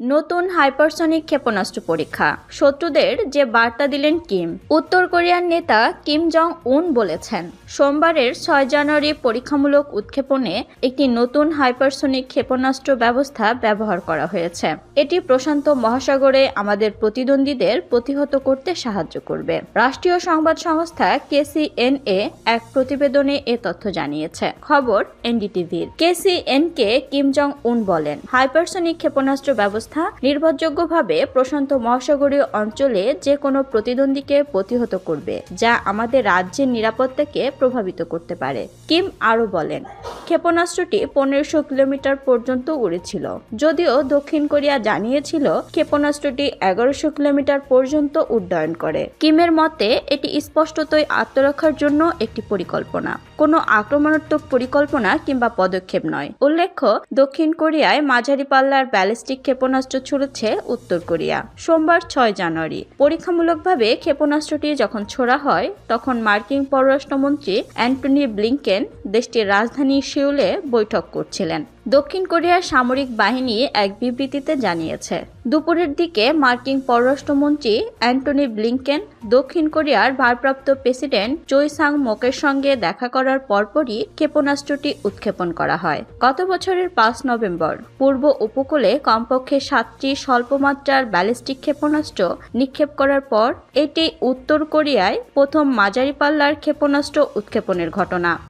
নতুন হাইপারসনিক ক্ষেপণাস্ত্র পরীক্ষা। শত্রুদের যে বার্তা দিলেন কিম, উত্তর কোরিয়ার নেতা কিম জং উন বলেছেন, সোমবারের ছয় জানুয়ারি পরীক্ষামূলক উৎক্ষেপণে একটি নতুন হাইপারসনিক ক্ষেপণাস্ত্র ব্যবস্থা ব্যবহার করা হয়েছে। এটি প্রশান্ত মহাসাগরে আমাদের প্রতিদ্বন্দ্বীদের প্রতিহত করতে সাহায্য করবে। রাষ্ট্রীয় সংবাদ সংস্থা কেসিএনএ এক প্রতিবেদনে এ তথ্য জানিয়েছে। খবর এনডিটিভির। কেসিএনকে কিম জং উন বলেন, হাইপারসনিক ক্ষেপণাস্ত্র ব্যবস্থা নির্ভরযোগ্যভাবে প্রশান্ত মহাসাগরীয় অঞ্চলে যে কোনো প্রতিদ্বন্দ্বীকে প্রতিহত করবে, যা আমাদের রাজ্যের নিরাপত্তাকে প্রভাবিত করতে পারে, কিম আরও বলেন। ক্ষেপণাস্ত্রটি পনেরোশো কিলোমিটার পর্যন্ত উড়েছিল, যদিও দক্ষিণ কোরিয়া জানিয়েছিল ক্ষেপণাস্ত্রটি এগারোশো কিলোমিটার পর্যন্ত উড্ডয়ন করে। কিমের মতে, এটি স্পষ্টতই আত্মরক্ষার জন্য একটি পরিকল্পনা। কোনো আক্রমণাত্মক পরিকল্পনা কিংবা পদক্ষেপ নয়। উল্লেখ্য, দক্ষিণ কোরিয়ায় মাঝারি পাল্লার ব্যালিস্টিক ক্ষেপণাস্ত্র ছুড়েছে উত্তর কোরিয়া। সোমবার ছয় জানুয়ারি, পরীক্ষামূলকভাবে ক্ষেপণাস্ত্রটি যখন ছোড়া হয়, তখন মার্কিন পররাষ্ট্রমন্ত্রী অ্যান্টনি ব্লিংকেন দেশটির রাজধানী সিউলে বৈঠক করছিলেন। দক্ষিণ কোরিয়ার সামরিক বাহিনী এক বিবৃতিতে জানিয়েছে, দুপুরের দিকে মার্কিন পররাষ্ট্রমন্ত্রী অ্যান্টনি ব্লিংকেন দক্ষিণ কোরিয়ার ভারপ্রাপ্ত প্রেসিডেন্ট চৈ সাং মোকের সঙ্গে দেখা করার পরপরই ক্ষেপণাস্ত্রটি উৎক্ষেপণ করা হয়। গত বছরের পাঁচ নভেম্বর, পূর্ব উপকূলে কমপক্ষে সাতটি স্বল্পমাত্রার ব্যালিস্টিক ক্ষেপণাস্ত্র নিক্ষেপ করার পর, এটি উত্তর কোরিয়ায় প্রথম মাঝারি পাল্লার ক্ষেপণাস্ত্র উৎক্ষেপণের ঘটনা।